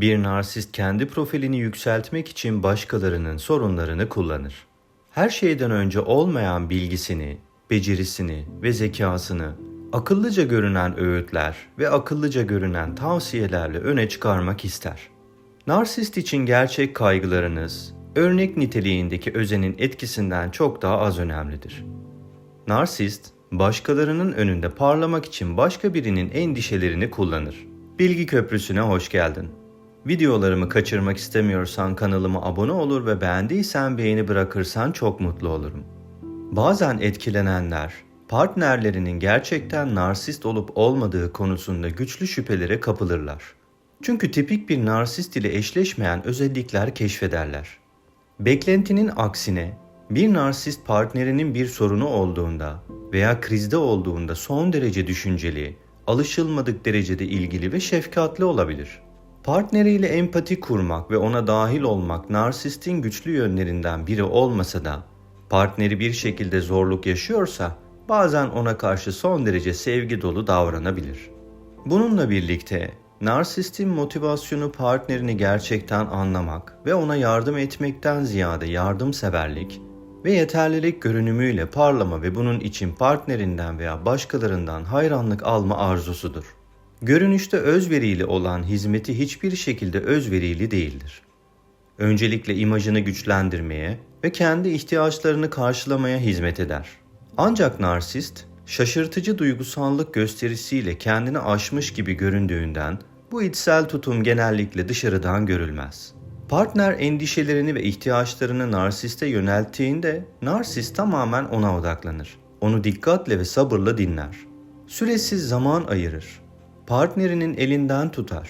Bir narsist kendi profilini yükseltmek için başkalarının sorunlarını kullanır. Her şeyden önce olmayan bilgisini, becerisini ve zekasını akıllıca görünen öğütler ve akıllıca görünen tavsiyelerle öne çıkarmak ister. Narsist için gerçek kaygılarınız, örnek niteliğindeki özenin etkisinden çok daha az önemlidir. Narsist, başkalarının önünde parlamak için başka birinin endişelerini kullanır. Bilgi Köprüsü'ne hoş geldin. Videolarımı kaçırmak istemiyorsan kanalıma abone olur ve beğendiysen beğeni bırakırsan çok mutlu olurum. Bazen etkilenenler, partnerlerinin gerçekten narsist olup olmadığı konusunda güçlü şüphelere kapılırlar. Çünkü tipik bir narsist ile eşleşmeyen özellikler keşfederler. Beklentinin aksine bir narsist partnerinin bir sorunu olduğunda veya krizde olduğunda son derece düşünceli, alışılmadık derecede ilgili ve şefkatli olabilir. Partneriyle empati kurmak ve ona dahil olmak narsistin güçlü yönlerinden biri olmasa da partneri bir şekilde zorluk yaşıyorsa bazen ona karşı son derece sevgi dolu davranabilir. Bununla birlikte narsistin motivasyonu partnerini gerçekten anlamak ve ona yardım etmekten ziyade yardımseverlik ve yeterlilik görünümüyle parlama ve bunun için partnerinden veya başkalarından hayranlık alma arzusudur. Görünüşte özverili olan hizmeti hiçbir şekilde özverili değildir. Öncelikle imajını güçlendirmeye ve kendi ihtiyaçlarını karşılamaya hizmet eder. Ancak narsist, şaşırtıcı duygusallık gösterisiyle kendini aşmış gibi göründüğünden bu içsel tutum genellikle dışarıdan görülmez. Partner endişelerini ve ihtiyaçlarını narsiste yönelttiğinde narsist tamamen ona odaklanır. Onu dikkatle ve sabırla dinler. Süresiz zaman ayırır. Partnerinin elinden tutar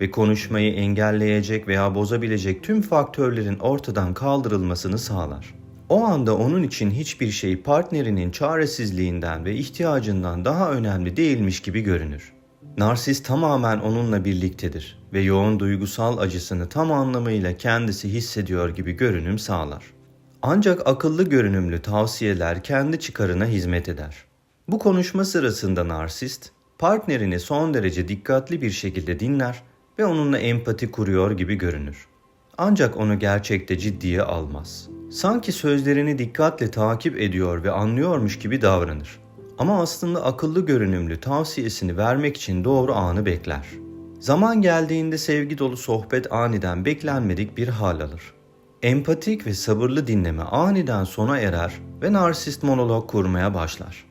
ve konuşmayı engelleyecek veya bozabilecek tüm faktörlerin ortadan kaldırılmasını sağlar. O anda onun için hiçbir şey partnerinin çaresizliğinden ve ihtiyacından daha önemli değilmiş gibi görünür. Narsist tamamen onunla birliktedir ve yoğun duygusal acısını tam anlamıyla kendisi hissediyor gibi görünüm sağlar. Ancak akıllı görünümlü tavsiyeler kendi çıkarına hizmet eder. Bu konuşma sırasında narsist, partnerini son derece dikkatli bir şekilde dinler ve onunla empati kuruyor gibi görünür. Ancak onu gerçekte ciddiye almaz. Sanki sözlerini dikkatle takip ediyor ve anlıyormuş gibi davranır. Ama aslında akıllı görünümlü tavsiyesini vermek için doğru anı bekler. Zaman geldiğinde sevgi dolu sohbet aniden beklenmedik bir hal alır. Empatik ve sabırlı dinleme aniden sona erer ve narsist monolog kurmaya başlar.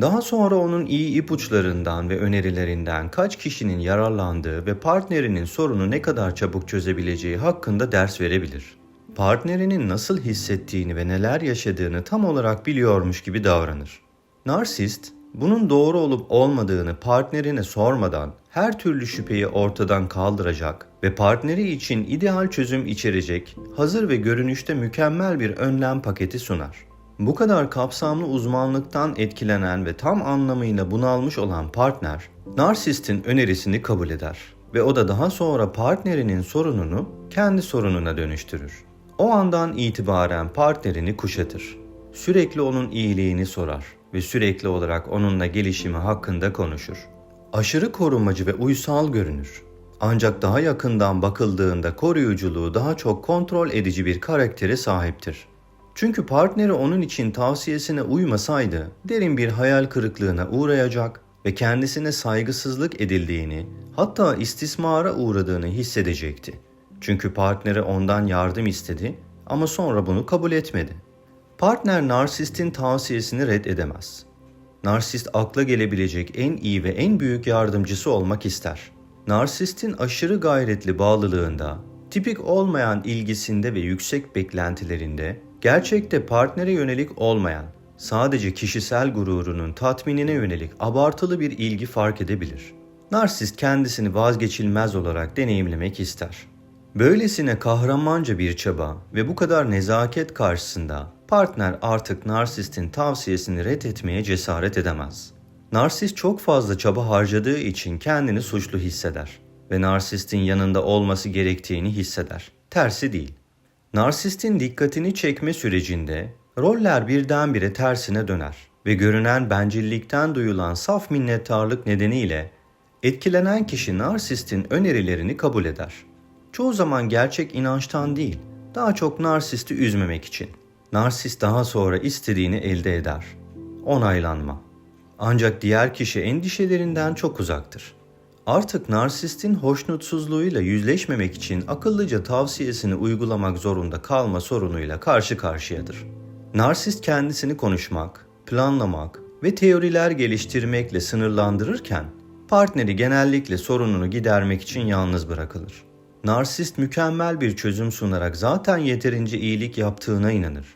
Daha sonra onun iyi ipuçlarından ve önerilerinden kaç kişinin yararlandığı ve partnerinin sorunu ne kadar çabuk çözebileceği hakkında ders verebilir. Partnerinin nasıl hissettiğini ve neler yaşadığını tam olarak biliyormuş gibi davranır. Narsist, bunun doğru olup olmadığını partnerine sormadan her türlü şüpheyi ortadan kaldıracak ve partneri için ideal çözüm içerecek, hazır ve görünüşte mükemmel bir önlem paketi sunar. Bu kadar kapsamlı uzmanlıktan etkilenen ve tam anlamıyla bunalmış olan partner, narsistin önerisini kabul eder ve o da daha sonra partnerinin sorununu kendi sorununa dönüştürür. O andan itibaren partnerini kuşatır. Sürekli onun iyiliğini sorar ve sürekli olarak onunla gelişimi hakkında konuşur. Aşırı korumacı ve uysal görünür. Ancak daha yakından bakıldığında koruyuculuğu daha çok kontrol edici bir karaktere sahiptir. Çünkü partneri onun için tavsiyesine uymasaydı derin bir hayal kırıklığına uğrayacak ve kendisine saygısızlık edildiğini, hatta istismara uğradığını hissedecekti. Çünkü partneri ondan yardım istedi ama sonra bunu kabul etmedi. Partner narsistin tavsiyesini reddedemez. Narsist akla gelebilecek en iyi ve en büyük yardımcısı olmak ister. Narsistin aşırı gayretli bağlılığında, tipik olmayan ilgisinde ve yüksek beklentilerinde, gerçekte partnere yönelik olmayan, sadece kişisel gururunun tatminine yönelik abartılı bir ilgi fark edebilir. Narsist kendisini vazgeçilmez olarak deneyimlemek ister. Böylesine kahramanca bir çaba ve bu kadar nezaket karşısında partner artık narsistin tavsiyesini reddetmeye cesaret edemez. Narsist çok fazla çaba harcadığı için kendini suçlu hisseder ve narsistin yanında olması gerektiğini hisseder. Tersi değil. Narsistin dikkatini çekme sürecinde roller birdenbire tersine döner ve görünen bencillikten duyulan saf minnettarlık nedeniyle Etkilenen kişi narsistin önerilerini kabul eder. Çoğu zaman gerçek inançtan değil, daha çok narsisti üzmemek için. Narsist daha sonra istediğini elde eder. Onaylanma. Ancak diğer kişi endişelerinden çok uzaktır. Artık narsistin hoşnutsuzluğuyla yüzleşmemek için akıllıca tavsiyesini uygulamak zorunda kalma sorunuyla karşı karşıyadır. Narsist kendisini konuşmak, planlamak ve teoriler geliştirmekle sınırlandırırken partneri genellikle sorununu gidermek için yalnız bırakılır. Narsist mükemmel bir çözüm sunarak zaten yeterince iyilik yaptığına inanır.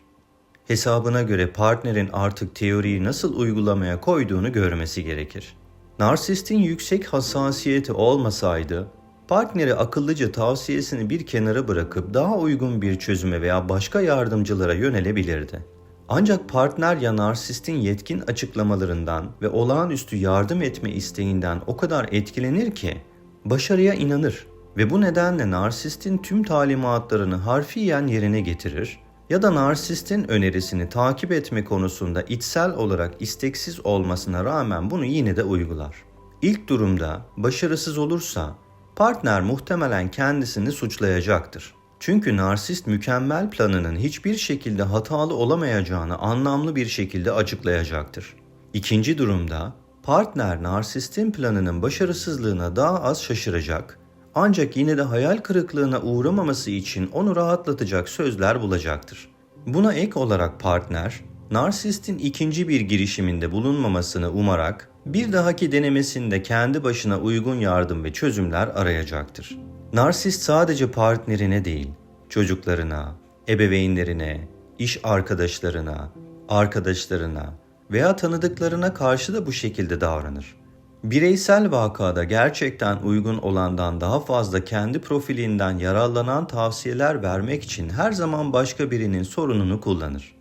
Hesabına göre partnerin artık teoriyi nasıl uygulamaya koyduğunu görmesi gerekir. Narsistin yüksek hassasiyeti olmasaydı, partneri akıllıca tavsiyesini bir kenara bırakıp daha uygun bir çözüme veya başka yardımcılara yönelebilirdi. Ancak partner ya narsistin yetkin açıklamalarından ve olağanüstü yardım etme isteğinden o kadar etkilenir ki başarıya inanır ve bu nedenle narsistin tüm talimatlarını harfiyen yerine getirir ya da narsistin önerisini takip etme konusunda içsel olarak isteksiz olmasına rağmen bunu yine de uygular. İlk durumda başarısız olursa partner muhtemelen kendisini suçlayacaktır. Çünkü narsist mükemmel planının hiçbir şekilde hatalı olamayacağını anlamlı bir şekilde açıklayacaktır. İkinci durumda partner narsistin planının başarısızlığına daha az şaşıracak ancak yine de hayal kırıklığına uğramaması için onu rahatlatacak sözler bulacaktır. Buna ek olarak partner, narsistin ikinci bir girişiminde bulunmamasını umarak bir dahaki denemesinde kendi başına uygun yardım ve çözümler arayacaktır. Narsist sadece partnerine değil, çocuklarına, ebeveynlerine, iş arkadaşlarına, arkadaşlarına veya tanıdıklarına karşı da bu şekilde davranır. Bireysel vakada gerçekten uygun olandan daha fazla kendi profilinden yararlanan tavsiyeler vermek için her zaman başka birinin sorununu kullanır.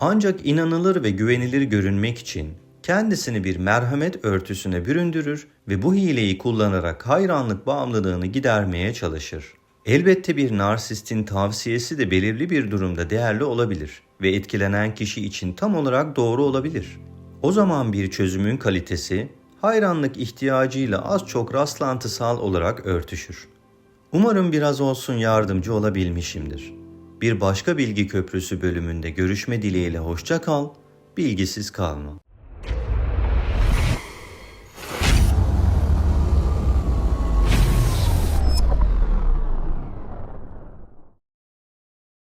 Ancak inanılır ve güvenilir görünmek için kendisini bir merhamet örtüsüne büründürür ve bu hileyi kullanarak hayranlık bağımlılığını gidermeye çalışır. Elbette bir narsistin tavsiyesi de belirli bir durumda değerli olabilir ve etkilenen kişi için tam olarak doğru olabilir. O zaman bir çözümün kalitesi hayranlık ihtiyacıyla az çok rastlantısal olarak örtüşür. Umarım biraz olsun yardımcı olabilmişimdir. Bir başka bilgi köprüsü bölümünde görüşme dileğiyle hoşça kal, bilgisiz kalma.